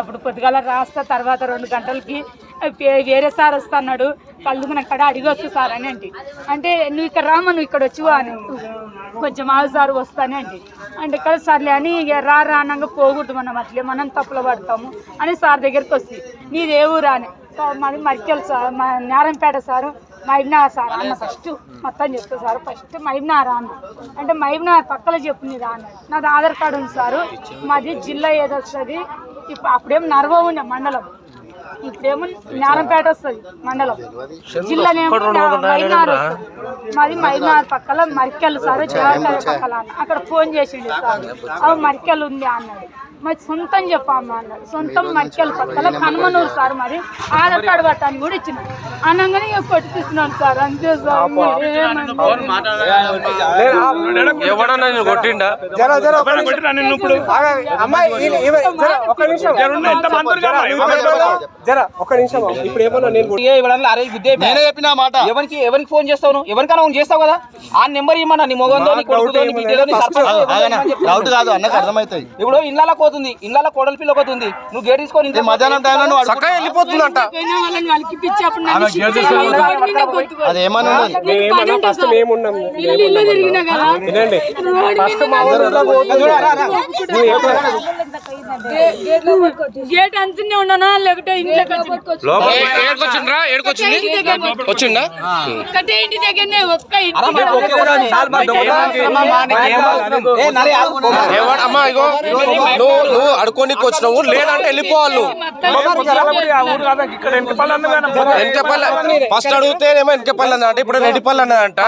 అప్పుడు పొద్దుగాల రాస్తా తర్వాత రెండు గంటలకి వేరే సార్ వస్తా అన్నాడు మన అక్కడ అడిగి సార్ అని అంటే. అంటే నువ్వు ఇక్కడ రామా నువ్వు ఇక్కడ వచ్చి అని. కొంచెం ఆగు సార్ వస్తానే అంటే. అంటే ఇక్కడ సర్లే అని రా రానంగా పోకూడదు మనం అట్లే మనం తప్పులో పడతాము అని సార్ దగ్గరికి వస్తుంది. నీది ఏ అని. మాది మరికెల్ సార్ మా నారాయణపేట సారు మైబ్నార్ సార్ అన్న ఫస్ట్ మొత్తం చెప్తా సార్. ఫస్ట్ మైబ్నార్ అన్న. అంటే మైబ్నార్ పక్కలో చెప్పు నీ అన్న. నాది ఆధార్ కార్డు ఉంది సారు. మాది జిల్లా ఏదొస్తుంది. అప్పుడేం నర్వం ఉండే మండలం. ఇప్పుడేమో నారాయణపేట వస్తుంది మండలం. జిల్లానేమో మైనార్ మాది మైనార్ పక్కల మరికెల్ సార్ జవహర్ పక్కల అక్కడ ఫోన్ చేసిండు సార్. అవి మరికెల్ ఉంది అన్నాడు. మరి సొంతం చెప్పమ్మా అన్నాడు. సొంతం మరికెల్ పక్కల కనుమనూరు సార్ మరి. ఆధార్ కార్డు పట్టాన్ని కూడా ఇచ్చిన. అనగానే ఇక కొట్టిస్తున్నాను సార్. అంతే సార్. ఎవడన్నా నేను కొట్టిండా? అమ్మాయి ఒక్క నిమిషం. జర ఒక్క నిమిషం ఇప్పుడు ఏమన్నా నేను ఇవ్వడానికి అరే నేనే చెప్పిన మాట. ఎవరికి ఎవరికి ఫోన్ చేస్తావు? ఎవరికైనా ఫోన్ చేస్తావు కదా? ఆ నెంబర్ ఇమ్మన్నా నీ ఆగనా? డౌట్ కాదు అన్నకు అర్థమవుతాయి. ఇప్పుడు ఇళ్ళలో పోతుంది. ఇళ్ళలో కోడలి పిల్ల పోతుంది నువ్వు గేట్ తీసుకొని మధ్యాహ్నం టైంలో నువ్వు చక్కగా వెళ్ళిపోతుందంట. అది ఏమన్నా ఫస్ట్. మేమున్నాం వినండి. ఫస్ట్ మా గేట్ అంచునే ఉన్నానా లేకపోతే ఇంట్లోకి వచ్చి ఏడుకొచ్చిండ్రా? ఏడుకొచ్చింది ఒక్కటే ఇంటి దగ్గరనే. ఒక్క అమ్మా ఇగో నువ్వు నువ్వు అడుకోనికి వచ్చినావు. లేదంటే వెళ్ళిపోవాలి వెనకపల్లి ఫస్ట్ అడిగితేనేమో వెనకపల్లి అన్న అంటే ఇప్పుడు రెడ్డిపల్లి అన్నదంట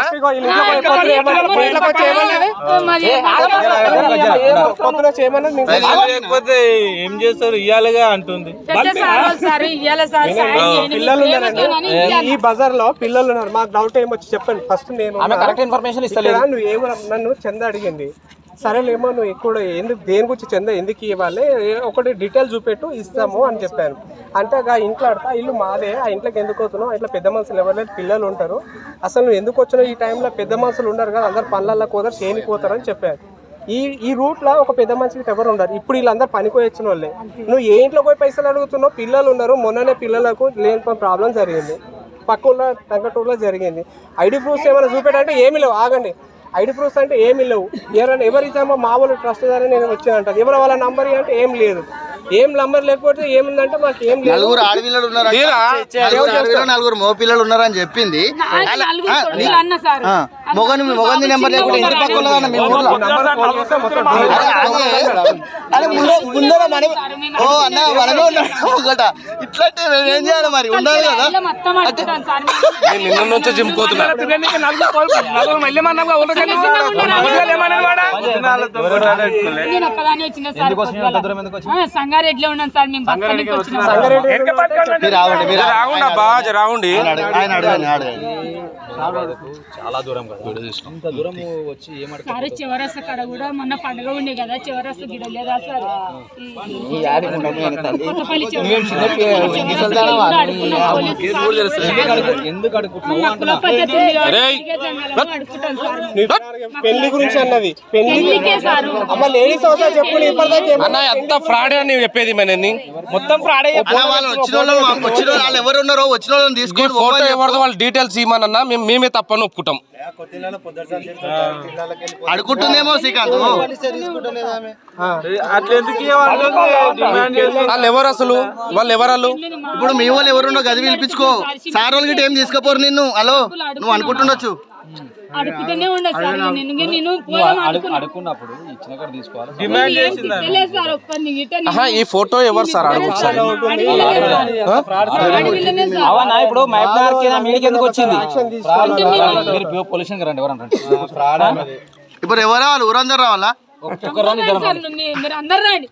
లేకపోతే ఏం చేస్తారు? ఇయ్యాలిగా అంటుంది. పిల్లలు ఈ- బజార్లో పిల్లలు ఉన్నారు. మాకు డౌట్ ఏమొచ్చి చెప్పండి. ఫస్ట్ నేను కరెక్ట్ ఇన్ఫర్మేషన్ ఇస్తలేదు ఇక్కడ నువ్వు ఏమో నన్ను చంద అడిగింది. సరేలేమో నువ్వు ఎక్కువ ఎందుకు దేని గురించి చంద ఎందుకు ఇవ్వాలి? ఒకటి డీటెయిల్ చూపెట్టు ఇస్తాము అని చెప్పాను. అంటే ఆ ఇంట్లో ఆడతా ఇల్లు మాదే ఆ ఇంట్లోకి ఎందుకు వస్తున్నావు ఇట్లా పెద్ద మనుషులు ఎవరు లేదు పిల్లలు ఉంటారు. అసలు నువ్వు ఎందుకు వచ్చినావు ఈ టైంలో పెద్ద మనుషులు ఉండరు కదా అందరు పనులలో పోతారు చేయనికి పోతారు అని చెప్పాను ఈ ఈ రూట్లో ఒక పెద్ద మనిషికి ఎవరు ఉండరు. ఇప్పుడు వీళ్ళందరూ పనికి వచ్చిన వాళ్ళే నువ్వు ఏ ఇంట్లో పోయి పైసలు అడుగుతున్నావు? పిల్లలు ఉన్నారు. మొన్ననే పిల్లలకు లేని ప్రాబ్లం జరిగింది. పక్కన టంకటూరులో జరిగింది. ఐడి ప్రూఫ్స్ ఏమైనా చూపెట్టంటే ఏమి లేవు. ఆగండి. ఐడి ప్రూఫ్స్ అంటే ఏమి లేవు. ఎవరైనా ఎవరు ఇచ్చామో మా వాళ్ళు ట్రస్ట్ ద్వారా నేను వచ్చానంటారు. ఎవరు వాళ్ళ నంబర్ అంటే ఏం లేదు. ఏం నంబర్ లేకపోతే ఏముందంటే మాకు ఏం లేదు. నలుగురు ఆడపిల్లలు ఉన్నారు నలుగురు మగ పిల్లలు ఉన్నారని చెప్పింది. మొగని మొగంది నెంబర్ లేకుండా ఇంటి ఉన్నదన్న మీ ఊర్లో అరే, ముందర ముందర మన ఓ అన్న మనమే ఉన్నాడు ఒకట. ఇట్లంటే మేము ఏం చేయాలి మరి? ఉండాలి కదా? నేను నిన్న నుంచే జిమ్కోతున్నా సంగారెడ్డిలో ఉన్నాను సార్ మేము రావండి మీరు రాగుండి అబ్బా ఆయన అడగ- ఆయన అడగండి అడగండి సార్ చివరస్త కాడ కూడా మొన్న పండుగ ఉండే కదా చివరస్త గిడ లేదా సార్ ఎందుకు అడుగుతున్నావు పెళ్ళి గురించి అన్నది. పెళ్ళి పెళ్ళికే సార్. అమ్మ లేడీస్ అవసరం చెప్పు అన్న ఎంత ఫ్రాడ్ అని చెప్పేది మనని మొత్తం ఫ్రాడ్ వచ్చిన వాళ్ళు వచ్చిన వాళ్ళు వాళ్ళు ఎవరు ఉన్నారో వచ్చిన వాళ్ళని తీసుకొని ఫోటో. ఎవరిదో వాళ్ళ డీటెయిల్స్ ఇవ్వమనన్నా మేము మేమే తప్పని ఒప్పుకుంటాం. అడుగుతుందేమో శ్రీకాంత్ వాళ్ళు? ఎవరు అసలు వాళ్ళు ఎవరు వాళ్ళు ఇప్పుడు మీ వాళ్ళు ఎవరున్నో గది పిలిపించుకో. సార్ వాళ్ళకి గిట్ట ఏం తీసుకపోరు నిన్ను? హలో? నువ్వు అనుకుంటుండొచ్చు. అడుగుతూనే ఉండదు సార్ ఇక నేను ఇక నేను పోదాం అనుకున్నా. అడుక్కున్నప్పుడు ఇచ్చిన కాడ తీసుకోవాలి డిమాండ్ సార్ ఒక్కరిని గిట్ట ఈ ఫోటో ఎవరు సార్ అడుగు ఇప్పుడు మీడికి ఎందుకు వచ్చింది మీరు పొల్యూషన్ రండి ఎవరన్నా ఇప్పుడు ఎవరో వాళ్ళు ఊరందరూ రావాలా అందరు రండి.